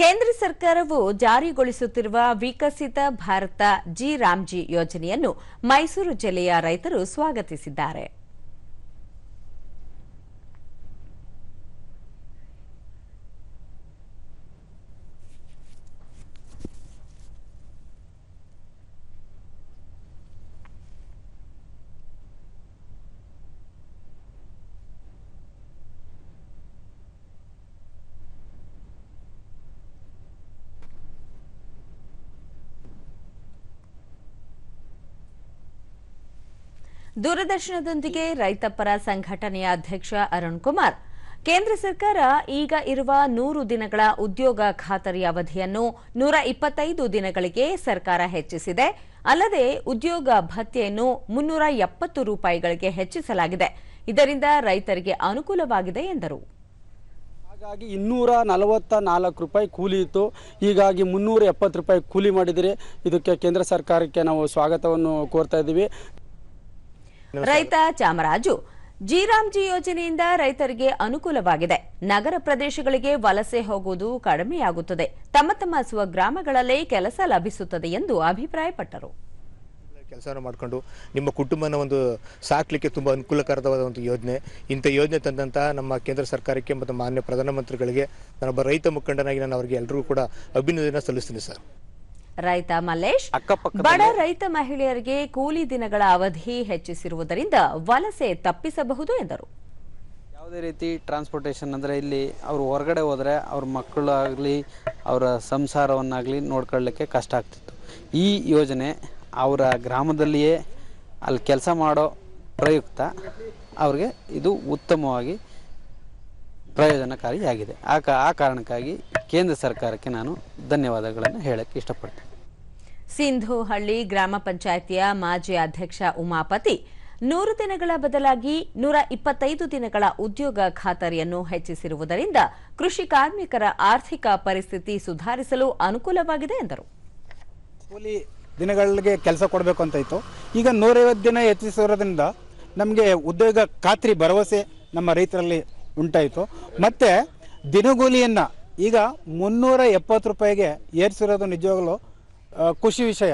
ಕೇಂದ್ರ ಸರ್ಕಾರವು ಜಾರಿಗೊಳಿಸುತ್ತಿರುವ Viksit Bharat G RAM G ಯೋಜನೆಯನ್ನು ಮೈಸೂರು ಜಿಲ್ಲೆಯ ರೈತರು ಸ್ವಾಗತಿಸಿದ್ದಾರೆ. ದೂರದರ್ಶನದೊಂದಿಗೆ ರೈತಪರ ಸಂಘಟನೆಯ ಅಧ್ಯಕ್ಷ ಅರುಣ್ ಕುಮಾರ್. ಕೇಂದ್ರ ಸರ್ಕಾರ ಈಗ ಇರುವ ನೂರು ದಿನಗಳ ಉದ್ಯೋಗ ಖಾತರಿ ಅವಧಿಯನ್ನು ನೂರ ಇಪ್ಪತ್ತೈದು ದಿನಗಳಿಗೆ ಸರ್ಕಾರ ಹೆಚ್ಚಿಸಿದೆ. ಅಲ್ಲದೆ ಉದ್ಯೋಗ ಭತ್ಯೆಯನ್ನು ಮುನ್ನೂರ ಎಪ್ಪತ್ತು ರೂಪಾಯಿಗಳಿಗೆ ಹೆಚ್ಚಿಸಲಾಗಿದೆ. ಇದರಿಂದ ರೈತರಿಗೆ ಅನುಕೂಲವಾಗಿದೆ ಎಂದರು. ಹಾಗಾಗಿ ಇನ್ನೂರ ನಲವತ್ತ ನಾಲ್ಕು ರೂಪಾಯಿ ಕೂಲಿ ಇತ್ತು. ಹೀಗಾಗಿ ಮುನ್ನೂರ ಎಪ್ಪತ್ತು ರೂಪಾಯಿ ಕೂಲಿ ಮಾಡಿದರೆ. ಇದಕ್ಕೆ ಕೇಂದ್ರ ಸರ್ಕಾರಕ್ಕೆ ನಾವು ಸ್ವಾಗತವನ್ನು ಕೋರ್ತಾ ಇದ್ದೀವಿ. ರೈತ ಚಾಮರಾಜು ಜಿರಾಮ್ಜಿ ಯೋಜನೆಯಿಂದ ರೈತರಿಗೆ ಅನುಕೂಲವಾಗಿದೆ. ನಗರ ಪ್ರದೇಶಗಳಿಗೆ ವಲಸೆ ಹೋಗುವುದು ಕಡಿಮೆಯಾಗುತ್ತದೆ. ತಮ್ಮ ತಮ್ಮ ಸ್ವಗ್ರಾಮಗಳಲ್ಲೇ ಕೆಲಸ ಲಭಿಸುತ್ತದೆ ಎಂದು ಅಭಿಪ್ರಾಯಪಟ್ಟರು. ಕೆಲಸವನ್ನು ಮಾಡಿಕೊಂಡು ನಿಮ್ಮ ಕುಟುಂಬನ ಒಂದು ಸಾಕ್ಲಿಕ್ಕೆ ತುಂಬ ಅನುಕೂಲಕರವಾದ ಒಂದು ಯೋಜನೆ. ಇಂಥ ಯೋಜನೆ ತಂದಂತಹ ನಮ್ಮ ಕೇಂದ್ರ ಸರ್ಕಾರಕ್ಕೆ ಮತ್ತು ಮಾನ್ಯ ಪ್ರಧಾನಮಂತ್ರಿಗಳಿಗೆ ನಾನೊಬ್ಬ ರೈತ ಮುಖಂಡನಾಗಿ ನಾನು ಅವರಿಗೆ ಎಲ್ಲರಿಗೂ ಕೂಡ ಅಭಿನಂದನೆ ಸಲ್ಲಿಸ್ತೀನಿ ಸರ್. ರೈತ ಮಲ್ಲೇಶ್. ಬಡ ರೈತ ಮಹಿಳೆಯರಿಗೆ ಕೂಲಿ ದಿನಗಳ ಅವಧಿ ಹೆಚ್ಚಿಸಿರುವುದರಿಂದ ವಲಸೆ ತಪ್ಪಿಸಬಹುದು ಎಂದರು. ಯಾವುದೇ ರೀತಿ ಟ್ರಾನ್ಸ್ಪೋರ್ಟೇಷನ್ ಅಂದರೆ ಇಲ್ಲಿ ಅವರು ಹೊರಗಡೆ ಹೋದರೆ ಅವ್ರ ಮಕ್ಕಳಾಗಲಿ ಅವರ ಸಂಸಾರವನ್ನಾಗಲಿ ನೋಡ್ಕೊಳ್ಳಿಕ್ಕೆ ಕಷ್ಟ ಆಗ್ತಿತ್ತು. ಈ ಯೋಜನೆ ಅವರ ಗ್ರಾಮದಲ್ಲಿಯೇ ಅಲ್ಲಿ ಕೆಲಸ ಮಾಡೋ ಪ್ರಯುಕ್ತ ಅವ್ರಿಗೆ ಇದು ಉತ್ತಮವಾಗಿ ಪ್ರಯೋಜನಕಾರಿಯಾಗಿದೆ. ಆ ಕಾರಣಕ್ಕಾಗಿ ಕೇಂದ್ರ ಸರ್ಕಾರಕ್ಕೆ ನಾನು ಧನ್ಯವಾದಗಳನ್ನು ಹೇಳಕ್ಕೆ ಇಷ್ಟಪಡ್ತೀನಿ. ಸಿಂಧುಹಳ್ಳಿ ಗ್ರಾಮ ಪಂಚಾಯಿತಿಯ ಮಾಜಿ ಅಧ್ಯಕ್ಷ ಉಮಾಪತಿ ನೂರು ದಿನಗಳ ಬದಲಾಗಿ ನೂರ ಇಪ್ಪತ್ತೈದು ದಿನಗಳ ಉದ್ಯೋಗ ಖಾತರಿಯನ್ನು ಹೆಚ್ಚಿಸಿರುವುದರಿಂದ ಕೃಷಿ ಕಾರ್ಮಿಕರ ಆರ್ಥಿಕ ಪರಿಸ್ಥಿತಿ ಸುಧಾರಿಸಲು ಅನುಕೂಲವಾಗಿದೆ ಎಂದರು. ಕೂಲಿ ದಿನಗಳಿಗೆ ಕೆಲಸ ಕೊಡಬೇಕು ಅಂತ ಇತ್ತು. ಈಗ ನೂರೈವತ್ತು ದಿನ ಹೆಚ್ಚಿಸಿರೋದ್ರಿಂದ ನಮಗೆ ಉದ್ಯೋಗ ಖಾತ್ರಿ ಭರವಸೆ ನಮ್ಮ ರೈತರಲ್ಲಿ ಉಂಟಾಯಿತು. ಮತ್ತು ದಿನಗೂಲಿಯನ್ನು ಈಗ ಮುನ್ನೂರ ಎಪ್ಪತ್ತು ರೂಪಾಯಿಗೆ ಏರಿಸಿರೋದು ನಿಜವಾಗಲೂ ಆ, ಖುಷಿ ವಿಷಯ